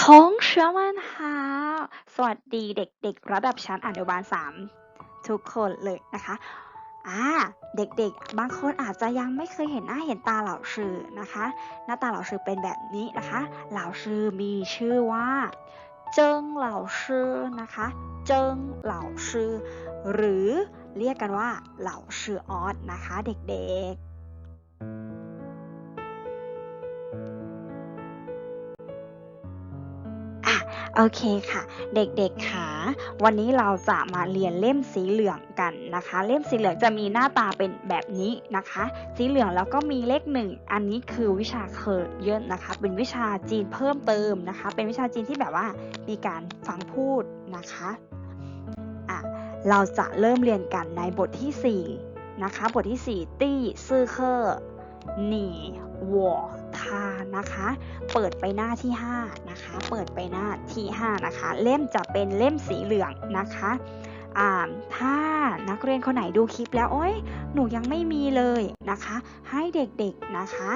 ท้องเชื้อมันหาสวัสดีเด็กๆ ระดับชั้นอนุบาล 3 ทุกคนเลยนะคะอ่าเด็กๆ บางคนอาจจะยังไม่เคยเห็นหน้าเห็นตาเหล่าชื่อนะคะ หน้าตาเหล่าชื่อเป็นแบบนี้นะคะ เหล่าชื่อมีชื่อว่า เจิงเหล่าชื่อนะคะ เจิงเหล่าชื่อหรือเรียกกันว่าเหล่าชื่อออสนะคะ เด็กๆ โอเคค่ะ เด็กๆค่ะวันนี้เราจะมาเรียนเล่มสีเหลืองกันนะคะ เล่มสีเหลืองจะมีหน้าตาเป็นแบบนี้นะคะ สีเหลืองแล้วก็มีเลขหนึ่งอันนี้คือวิชาเคอร์เยนนะคะ เป็นวิชาจีนเพิ่มเติมนะคะ เป็นวิชาจีนที่แบบว่ามีการฟังพูดนะคะอะเราจะเริ่มเรียนกันในบทที่สี่นะคะ บทที่สี่ตี้ซื่อเคอร์ หนี่หัวทานะคะ เปิดไปหน้าที่ 5 นะคะ เปิดไปหน้าที่ 5 นะคะ เล่มจะเป็นเล่มสีเหลืองนะคะอ่าถ้านักเรียนคนไหนดูคลิปแล้วโอ๊ยหนูยังไม่มีเลยนะคะ ให้เด็กๆนะคะ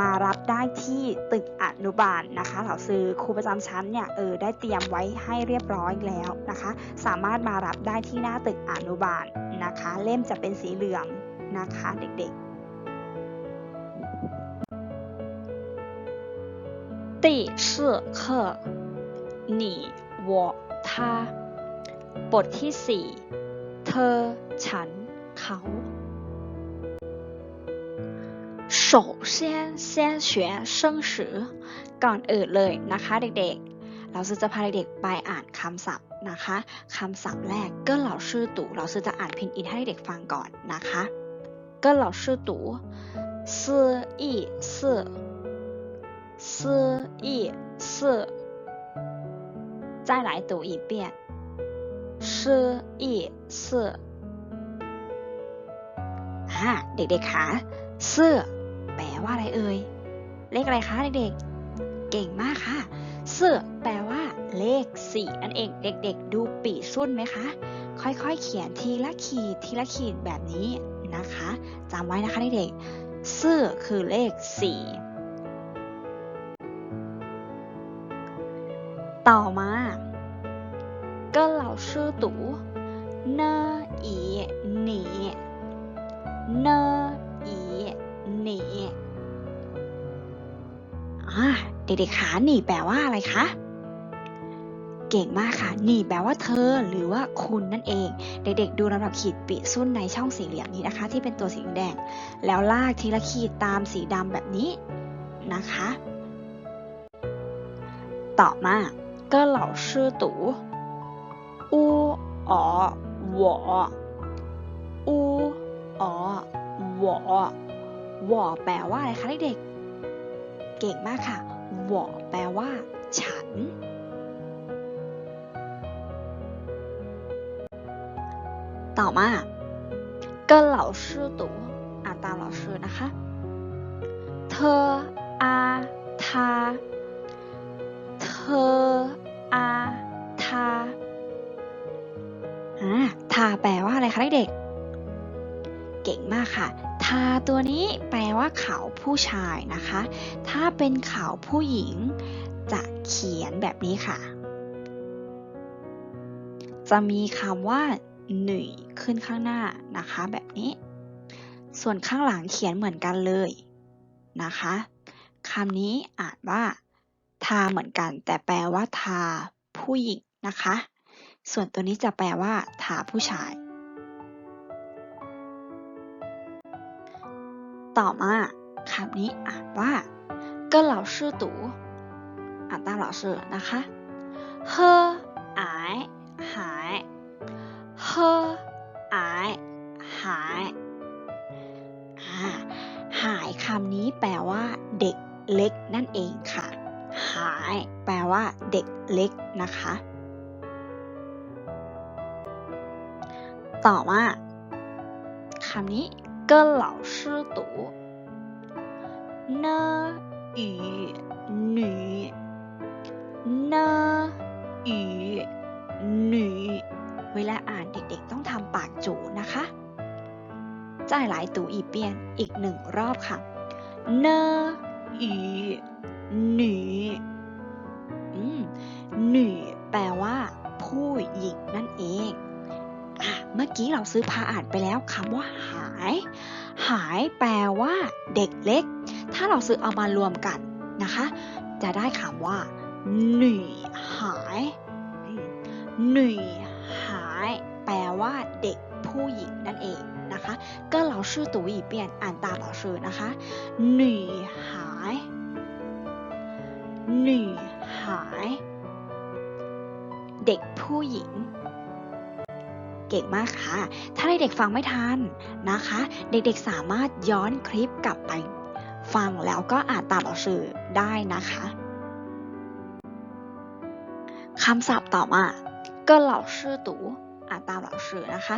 มารับได้ที่ตึกอนุบาลนะคะเหล่าซื้อครูประจำชั้นเนี่ยเออได้เตรียมไว้ให้เรียบร้อยแล้วนะคะ สามารถมารับได้ที่หน้าตึกอนุบาลนะคะ เล่มจะเป็นสีเหลืองนะคะ เด็กๆ 第四课你我他บทที่สี่เธอ ฉัน เขา 首先先学生词ก่อนอื่นเลยนะคะเด็กๆ เราจะพาเด็กๆไปอ่านคำศัพท์นะคะคำศัพท์แรกก็เหล่าชื่อตู่เราจะอ่านพินอินให้เด็กฟังก่อนนะคะก็เหล่าชื่อตู่ซื่ออีซื่อ 思意思，再来读一遍。思意思อ่าเด็กๆคะเสื้อแปลว่าอะไรเอ่ย เลขอะไรคะเด็กๆ เก่งมากค่ะ เสื้อแปลว่า เลขสี่นั่นเอง เด็กๆ ดูปีสุ่นไหมคะ ค่อยๆ เขียนทีละขีดทีละขีดแบบนี้นะคะจำไว้นะคะเด็กๆ เสื้อคือเลขสี่ ต่อมาก็เหล่าชื่อตู่เนอีหนีเนอีหนีอ่าเด็กๆขาหนีแปลว่าอะไรคะเก่งมากค่ะหนีแปลว่าเธอหรือว่าคุณนั่นเอง เด็กๆ ดูลำดับขีดปีสุ่นในช่องสีเหลืองนี้นะคะ ที่เป็นตัวสีแดง แล้วลากทีละขีดตามสีดำแบบนี้นะคะ ต่อมา ก็เหล่าชื่อตู่อูอ๋อหวออูอ๋อหวอหวอแปลว่าอะไรคะเด็กๆเก่งมากค่ะหวอแปลว่า ฉัน ต่อมาก็เหล่าชื่อตู่อ่านตามเหล่าชื่อนะคะเธออาทาเธ อ อา ทาอ่าทาแปลว่าอะไรคะเด็กๆ เก่งมากค่ะ ทาตัวนี้แปลว่าเขาผู้ชายนะคะ ถ้าเป็นเขาผู้หญิง จะเขียนแบบนี้ค่ะ จะมีคำว่าหนุ่ยขึ้นข้างหน้านะคะ แบบนี้ ส่วนข้างหลังเขียนเหมือนกันเลยนะคะคำนี้อ่านว่า ทาเหมือนกัน แต่แปลว่าทาผู้หญิงนะคะ ส่วนตัวนี้จะแปลว่าทาผู้ชาย ต่อมาคำนี้อ่านว่าก็เหล่าชื่อตูอ่านตามเหล่าชื่อนะคะเฮออายหายเฮออายหายหายคำนี้แปลว่า เด็กเล็กนั่นเองค่ะ หาย แปลว่าเด็กเล็กนะคะ ต่อมาคำนี้ก็เหล่าชื่อตูเนอีหนีเนอีหนีเวลาอ่านเด็กๆต้องทำปากจูนะคะจ่ายหลายตูอีเปียนอีกหนึ่งรอบค่ะเนอ อีหนีอืมหนีแปลว่า ผู้หญิงนั่นเองอะเมื่อกี้เราซื้อพาอ่านไปแล้วคำว่าหาย หายแปลว่า เด็กเล็ก ถ้าเราซื้อเอามารวมกันนะคะ จะได้คำว่าหนีหายหนีหายแปลว่า เด็กผู้หญิงนั่นเองนะคะก็老师读一遍อ่านตาม老师นะคะหนีหาย ผู้หญิง เก่งมากค่ะ ถ้าเด็กๆฟังไม่ทันนะคะ เด็กๆสามารถย้อนคลิปกลับไป ฟังแล้วก็อ่านตามเราชื่อได้นะคะคำศัพท์ต่อมาก็เหล่าชื่อตูอ่านตามเหล่าชื่อนะคะ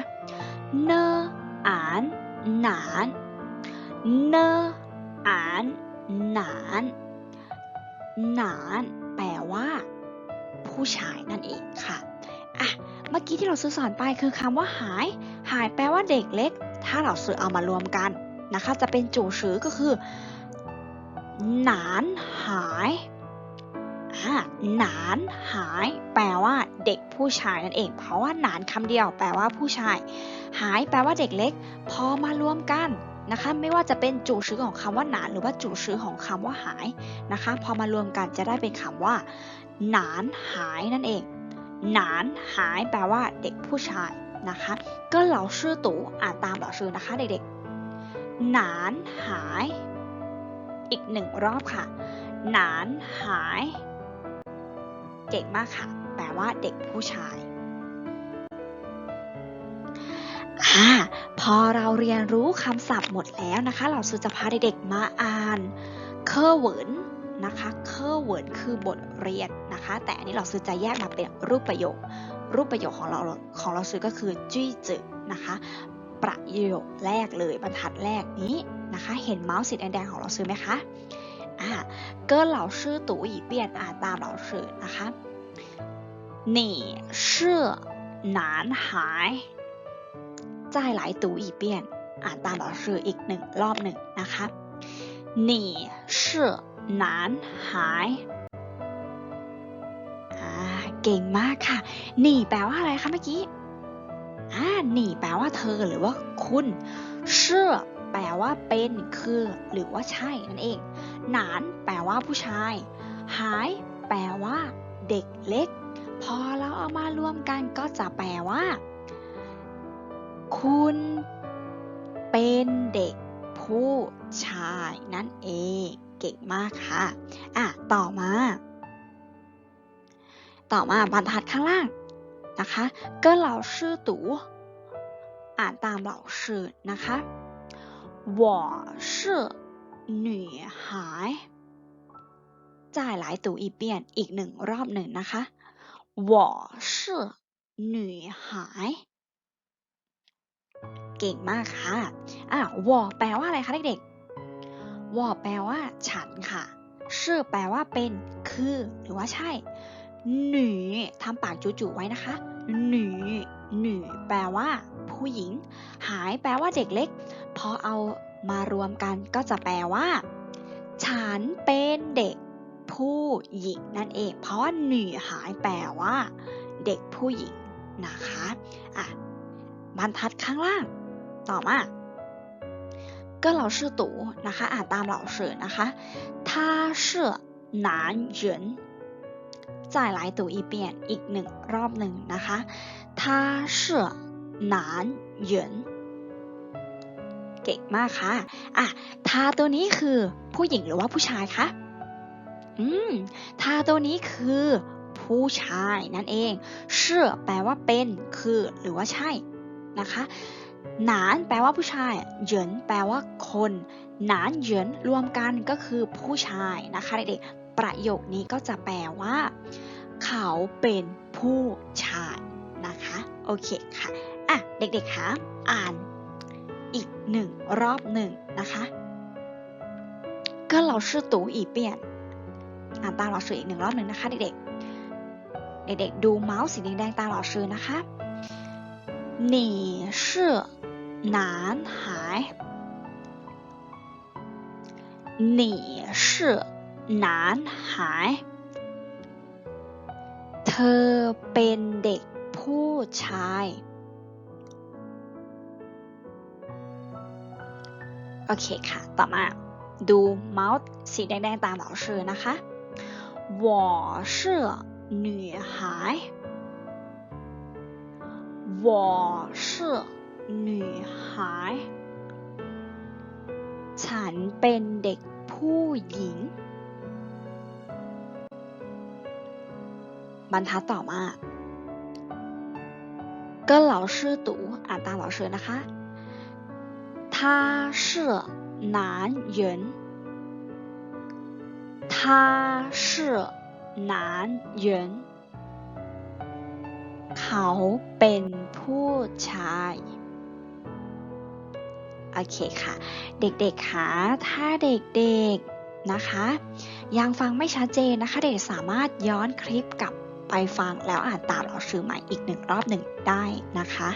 เนอ่านหนานเนอ่านหนานหนาน แปลว่า ผู้ชายนั่นเองค่ะ เมื่อกี้ที่เราซื้อสอนไปคือคำว่าหาย หายแปลว่าเด็กเล็ก ถ้าเราซื้อเอามารวมกันนะคะ จะเป็นจู่ชือก็คือหนานหายหนานหาย แปลว่าเด็กผู้ชายนั่นเอง เพราะว่าหนานคำเดียว แปลว่าผู้ชาย หายแปลว่าเด็กเล็ก พอมารวมกันนะคะ ไม่ว่าจะเป็นจู่ชื่อของคำว่าหนาน หรือว่าจู่ชื่อของคำว่าหายนะคะ พอมารวมกันจะได้เป็นคำว่า หนานหายนั่นเอง หนานหายแปลว่าเด็กผู้ชายนะคะก็เหล่าชื่อตู่อ่านตามเหล่าชื่อนะคะเด็กๆหนานหาย อีกหนึ่งรอบค่ะ หนานหาย เก่งมากค่ะ แปลว่าเด็กผู้ชายอ่าพอเราเรียนรู้คำศัพท์หมดแล้วนะคะ เราจะพาเด็กๆมาอ่านเคอร์เวิน นะคะ keyword คือบทเรียนนะคะ แต่อันนี้เราซื้อจะแยกมาเป็นรูปประโยค รูปประโยคของเราของเราซื้อก็คือจี้จือนะคะ ประโยคแรกเลยบรรทัดแรกนี้นะคะ เห็นเมาส์สีแดงๆของเราซื้อไหมคะอ่าเกิร์เราซื้อตู่อีเปียนอ่านตามเราซื้อนะคะ你是男孩再来读一遍อ่านตามเราซื้ออีกหนึ่งรอบหนึ่งนะคะ你是孩อ่าเก่งมากค่ะ หนีแปลว่าอะไรคะเมื่อกี้อ่าหนีแปลว่าเธอหรือว่าคุณ เชื่อ แปลว่าเป็นคือ หรือว่าใช่นั่นเอง หนาน แปลว่าผู้ชาย หาย แปลว่า เด็กเล็ก พอเราเอามารวมกันก็จะแปลว่า คุณ เป็นเด็กผู้ชายนั่นเอง เก่งมากค่ะ อ่ะ ต่อมา ต่อมาบรรทัดข้างล่างนะคะก็เหล่าชื่อตูอ่านตามเหล่าชื่อนะคะ我是女孩再来读一遍อีกหนึ่งรอบหนึ่งนะคะ我是女孩เก่งมากค่ะอ่ะวอแปลว่าอะไรคะเด็กๆ วอแปลว่า ฉันค่ะชื่อแปลว่าเป็น คือ หรือว่าใช่ หนูทำปากจุๆไว้นะคะ หนูหนูแปลว่า ผู้หญิง หายแปลว่าเด็กเล็ก พอเอามารวมกันก็จะแปลว่า ฉันเป็นเด็ก ผู้หญิงนั่นเอง เพราะว่าหนีหายแปลว่า เด็กผู้หญิงนะคะ อะบรรทัดข้างล่าง ต่อมา ก็เราชื่อตู่นะคะอ่านตามเราชื่อนะคะ他是男人再来读一遍อีกหนึ่งรอบหนึ่งนะคะ他是男人เก่งมากค่ะ อ่ะ ทาตัวนี้คือผู้หญิงหรือว่าผู้ชายคะ อืม ทาตัวนี้คือผู้ชายนั่นเองเชื่อแปลว่าเป็น คือ หรือว่าใช่ นะคะ หนานแปลว่าผู้ชาย เหยินแปลว่าคน หนานเหยินรวมกันก็คือผู้ชายนะคะเด็กๆ ประโยคนี้ก็จะแปลว่า เขาเป็นผู้ชายนะคะ โอเคค่ะ อะ เด็กๆคะอ่านอีกหนึ่งรอบหนึ่งนะคะก็เราชื่อตู่อีเปียนอ่านตามเราชื่ออีกหนึ่งรอบหนึ่งนะคะเด็กๆ เด็กๆดูเมาส์สีแดงๆตามเราชื่อนะคะ你是男孩你是男孩เธอเป็นเด็กผู้ชาย โอเคค่ะ ต่อมาดูเมาส์สีแดงๆตาม老师นะคะ我是女孩我是 女孩ฉันเป็นเด็กผู้หญิง บรรทัดต่อมา跟老师读อ่านตาม老师นะคะ他是男人他是男人เขาเป็นผู้ชาย โอเคค่ะ เด็กๆคะถ้าเด็กๆนะคะ ยังฟังไม่ชัดเจนนะคะ เด็กสามารถย้อนคลิปกลับไปฟังแล้วอ่านตามเราชื่อใหม่อีกหนึ่งรอบหนึ่งได้นะคะ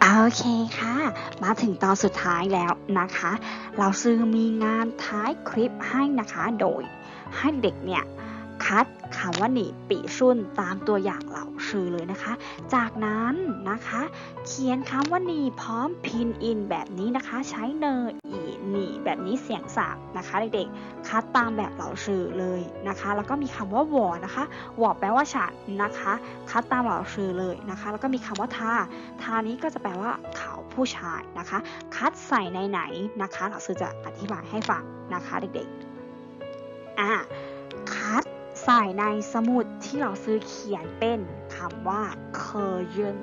โอเคค่ะ มาถึงตอนสุดท้ายแล้วนะคะ เราซื้อมีงานท้ายคลิปให้นะคะ โดยให้เด็กเนี่ยคัด คำว่าหนีปีชุนตามตัวอย่างเหล่าชื่อเลยนะคะ จากนั้นนะคะ เขียนคำว่าหนีพร้อมพินอินแบบนี้นะคะ ใช้เนออีหนีแบบนี้เสียงสาบนะคะเด็กๆคัดตามแบบเหล่าชื่อเลยนะคะ แล้วก็มีคำว่าวอนะคะวอแปลว่าฉันนะคะ คัดตามเหล่าชื่อเลยนะคะ แล้วก็มีคำว่าทาทานี้ก็จะแปลว่าเขาผู้ชายนะคะ คัดใส่ในไหนนะคะ เราซื้อจะอธิบายให้ฟังนะคะเด็กๆอะ ใส่ในสมุดที่เราซื้อเขียนเป็นคำว่าเคยเยน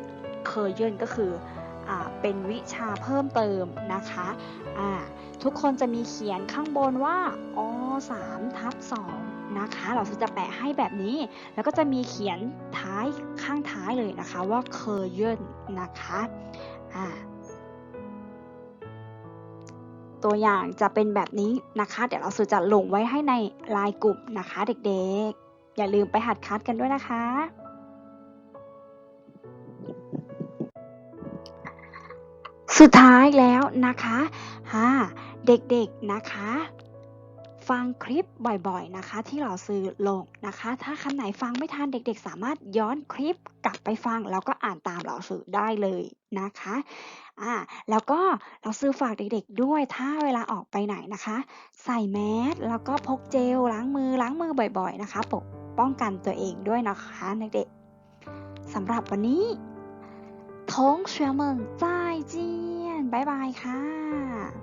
เคยเยนก็คืออเป็นวิชาเพิ่มเติมนะคะทุกคนจะมีเขียนข้างบนว่าอ3ทับ2นะคะ เราจะแปะให้แบบนี้ แล้วก็จะมีเขียนท้ายข้างท้ายเลยนะคะว่าเคยเยนนะคะอ่า ตัวอย่างจะเป็นแบบนี้นะคะ เดี๋ยวเราสุจะลงไว้ให้ในไลน์กลุ่มนะคะเด็กๆ อย่าลืมไปหัดคัดกันด้วยนะคะ สุดท้ายแล้วนะคะฮ่าเด็กๆนะคะ ฟังคลิปบ่อยๆนะคะ ที่เราซื้อลงนะคะ ถ้าคำไหนฟังไม่ทันเด็กๆ สามารถย้อนคลิปกลับไปฟัง แล้วก็อ่านตามเราซื้อได้เลยนะคะอ่าแล้วก็เราซื้อฝากเด็กๆด้วยถ้าเวลาออกไปไหนนะคะ ใส่แมสแล้วก็พกเจลล้างมือล้างมือบ่อย ๆนะคะปกป้องกันตัวเองด้วยนะคะเด็กๆสำหรับวันนี้ทงเชียเมิงจ้ายเจียนบ๊ายบายค่ะ